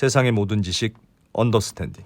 세상의 모든 지식 언더스탠딩.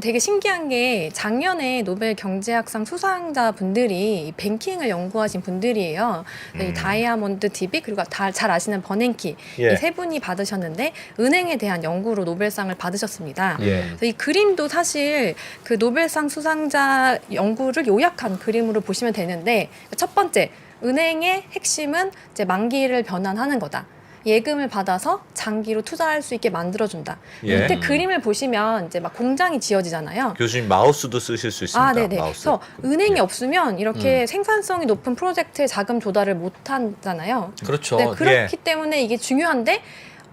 되게 신기한 게 작년에 노벨 경제학상 수상자 분들이 이 뱅킹을 연구하신 분들이에요. 이 다이아몬드 DB 그리고 다, 잘 아시는 버냉키 예. 이세 분이 받으셨는데 은행에 대한 연구로 노벨상을 받으셨습니다. 예. 이 그림도 사실 그 노벨상 수상자 연구를 요약한 그림으로 보시면 되는데 첫 번째 은행의 핵심은 이제 만기를 변환하는 거다. 예금을 받아서 장기로 투자할 수 있게 만들어준다. 예. 이때 그림을 보시면 이제 막 공장이 지어지잖아요. 교수님 마우스도 쓰실 수 있습니다. 아, 네네. 마우스. 그래서 은행이 예. 없으면 이렇게 생산성이 높은 프로젝트에 자금 조달을 못 하잖아요. 그렇죠. 네, 그렇기 때문에 이게 중요한데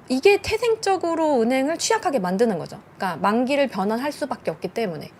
이게 태생적으로 은행을 취약하게 만드는 거죠. 그러니까 만기를 변환할 수밖에 없기 때문에.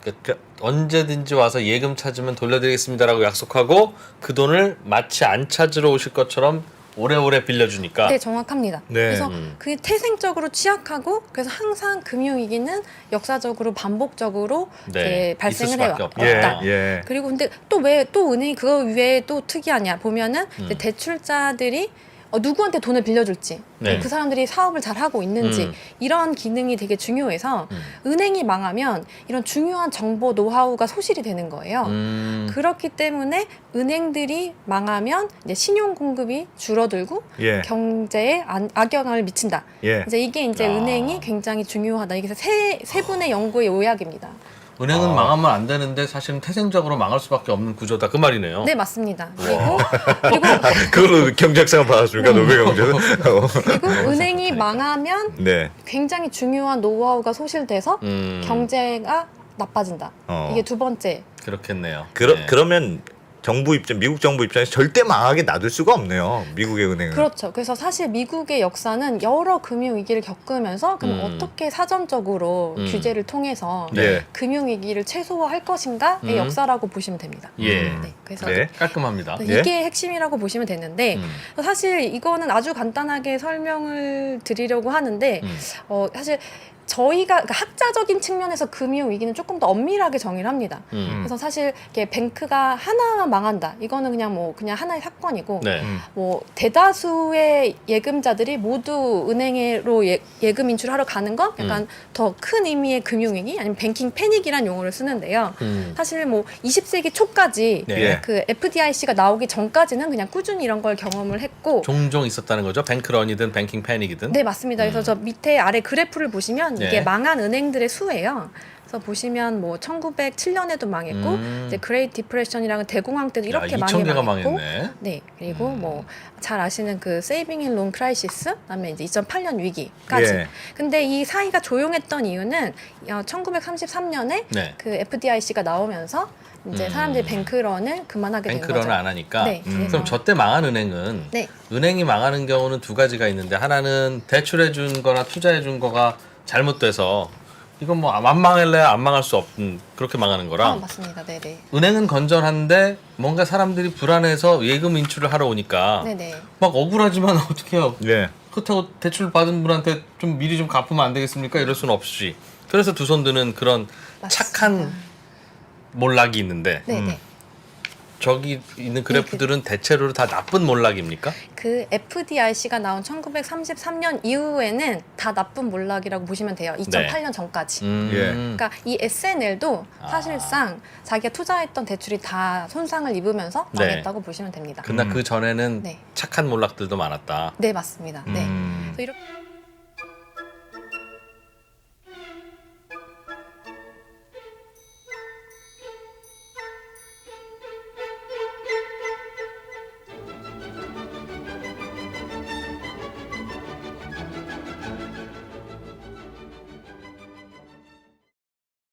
그러니까 언제든지 와서 예금 찾으면 돌려드리겠습니다라고 약속하고 그 돈을 마치 안 찾으러 오실 것처럼 오래오래 빌려주니까 네, 정확합니다. 네. 그래서 음. 그게 태생적으로 취약하고 그래서 항상 금융위기는 역사적으로 반복적으로 네, 이렇게 발생을 있을 수밖에 해요. 없다. 예. 없다. 예. 그리고 근데 또 왜 또 은행이 그거 외에 또 특이하냐 보면은 이제 음. 대출자들이 어, 누구한테 돈을 빌려줄지 네. 그 사람들이 사업을 잘 하고 있는지 음. 이런 기능이 되게 중요해서 음. 은행이 망하면 이런 중요한 정보 노하우가 소실이 되는 거예요. 음, 그렇기 때문에 은행들이 망하면 이제 신용 공급이 줄어들고 예. 경제에 안- 악영향을 미친다. 예. 이제 이게 이제 아. 은행이 굉장히 중요하다. 이게 세, 세 분의 연구의 요약입니다. 은행은 아. 망하면 안 되는데 사실은 태생적으로 망할 수밖에 없는 구조다 그 말이네요. 네, 맞습니다. 그리고 그리고 그걸로 경제학상 받았습니까 노벨 경제는? 그리고 은행이 망하면 네. 굉장히 중요한 노하우가 소실돼서 음, 경제가 나빠진다. 어. 이게 두 번째. 그렇겠네요. 그러, 네. 그러면 정부 입장, 미국 정부 입장에서 절대 망하게 놔둘 수가 없네요. 미국의 은행은. 그렇죠. 그래서 사실 미국의 역사는 여러 금융 위기를 겪으면서 그럼 음. 어떻게 사전적으로 음. 규제를 통해서 네. 금융 위기를 최소화할 것인가의 음. 역사라고 보시면 됩니다. 예. 네. 그래서 네. 깔끔합니다. 네, 예? 이게 핵심이라고 보시면 되는데 음, 사실 이거는 아주 간단하게 설명을 드리려고 하는데 음. 어, 사실 저희가 그러니까 학자적인 측면에서 금융 위기는 조금 더 엄밀하게 정의를 합니다. 음. 그래서 사실 이게 뱅크가 하나만 망한다. 이거는 그냥 뭐 그냥 하나의 사건이고 네. 음. 뭐 대다수의 예금자들이 모두 은행으로 예, 예금 인출하러 가는 건 약간 음. 더큰 의미의 금융 위기 아니면 뱅킹 패닉이란 용어를 쓰는데요. 음. 사실 뭐 20세기 초까지 네. 예. 그 FDIC가 나오기 전까지는 그냥 꾸준히 이런 걸 경험을 했고 종종 있었다는 거죠. 뱅크런이든 뱅킹 패닉이든. 네 맞습니다. 그래서 음. 저 밑에 아래 그래프를 보시면 네. 이게 망한 은행들의 수예요. 그래서 보시면 뭐 1907년에도 망했고 음. 이제 그레이트 디프레션이랑은 대공황 때도 이렇게 야, 많이 2천 개가 망했고 망했네. 네 그리고 음. 뭐 잘 아시는 그 세이빙 앤론 크라이시스 그다음에 이제 2008년 위기까지 예. 근데 이 사이가 조용했던 이유는 어, 1933년에 네. 그 FDIC가 나오면서 이제 음. 사람들이 뱅크런을 그만하게 된 뱅크런을 거죠. 안 하니까. 네, 음. 그래서- 그럼 저때 망한 은행은 네. 은행이 망하는 경우는 두 가지가 있는데 하나는 대출해 준 거나 투자해 준 거가 잘못돼서 이건 뭐 안 망할래 안 망할 수 없는 그렇게 망하는 아, 거랑 맞습니다. 네네. 은행은 건전한데 뭔가 사람들이 불안해서 예금 인출을 하러 오니까 네네. 막 억울하지만 어떻게 해요 예. 그렇다고 대출 받은 분한테 좀 미리 좀 갚으면 안 되겠습니까 이럴 수는 없이 그래서 두 손 드는 그런 맞습니다. 착한 몰락이 있는데 네네. 음. 저기 있는 그래프들은 대체로 다 나쁜 몰락입니까? 그 FDIC가 나온 1933년 이후에는 다 나쁜 몰락이라고 보시면 돼요. 2008년 전까지. 음. 예. 그러니까 이 SNL도 아. 사실상 자기가 투자했던 대출이 다 손상을 입으면서 네. 망했다고 보시면 됩니다. 그러나 음. 그 전에는 네. 착한 몰락들도 많았다. 네, 맞습니다. 네. 음. 그래서 이렇게